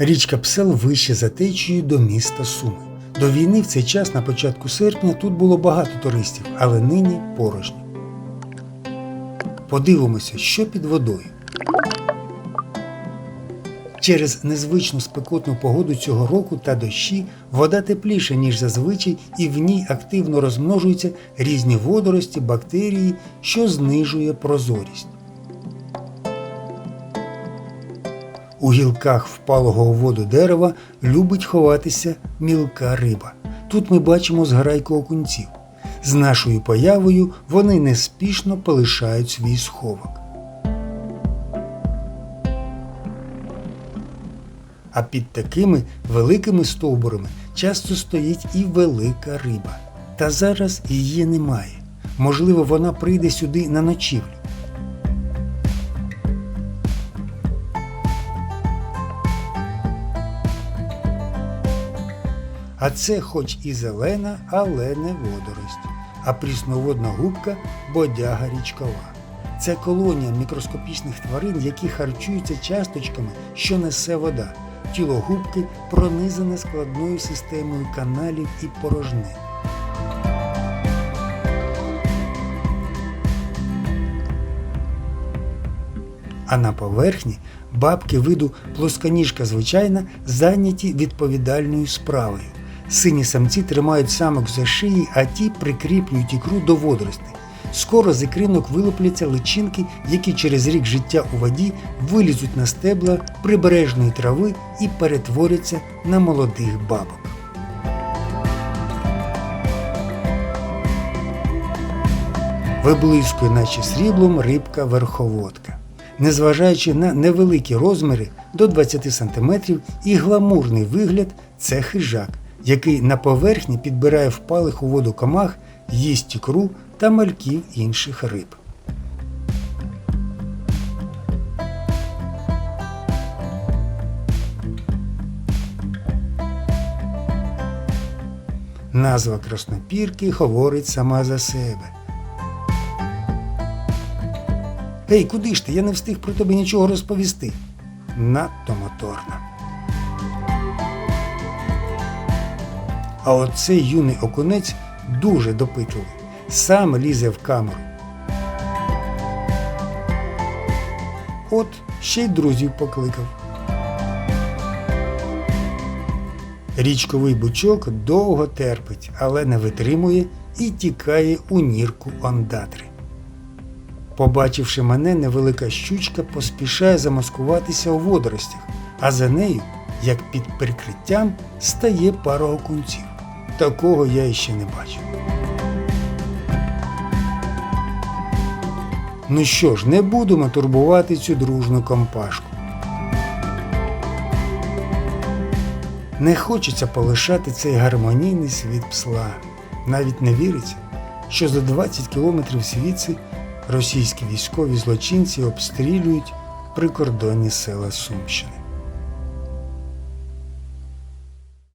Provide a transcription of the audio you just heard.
Річка Псел вище за течією до міста Суми. До війни в цей час на початку серпня тут було багато туристів, але нині порожньо. Подивимося, що під водою. Через незвичну спекотну погоду цього року та дощі вода тепліша, ніж зазвичай, і в ній активно розмножуються різні водорості, бактерії, що знижує прозорість. У гілках впалого у воду дерева любить ховатися мілка риба. Тут ми бачимо зграйку окунців. З нашою появою вони неспішно полишають свій сховок. А під такими великими стовбурами часто стоїть і велика риба. Та зараз її немає. Можливо, вона прийде сюди на ночівлю. А це хоч і зелена, але не водорость, а прісноводна губка бодяга річкова. Це колонія мікроскопічних тварин, які харчуються часточками, що несе вода. Тіло губки пронизане складною системою каналів і порожнин. А на поверхні бабки виду плосконіжка звичайна зайняті відповідальною справою. Сині самці тримають самок за шиї, а ті прикріплюють ікру до водоростей. Скоро з ікринок вилупляться личинки, які через рік життя у воді вилізуть на стебла прибережної трави і перетворяться на молодих бабок. Виблискує, наче сріблом, рибка верховодка. Незважаючи на невеликі розміри до 20 см і гламурний вигляд, це хижак, який на поверхні підбирає впалих у воду комах, їсть ікру та мальків інших риб. Назва краснопірки говорить сама за себе. Ей, куди ж ти? Я не встиг про тебе нічого розповісти. Надто моторна. А оцей юний окунець дуже допитливий. Сам лізе в камеру. От ще й друзів покликав. Річковий бучок довго терпить, але не витримує і тікає у нірку ондатри. Побачивши мене, невелика щучка поспішає замаскуватися у водоростях, а за нею, як під прикриттям, стає пара окунців. Такого я іще не бачив. Ну що ж, не будемо турбувати цю дружну компашку. Не хочеться полишати цей гармонійний світ псла. Навіть не віриться, що за 20 кілометрів звідси російські військові злочинці обстрілюють прикордонні села Сумщини.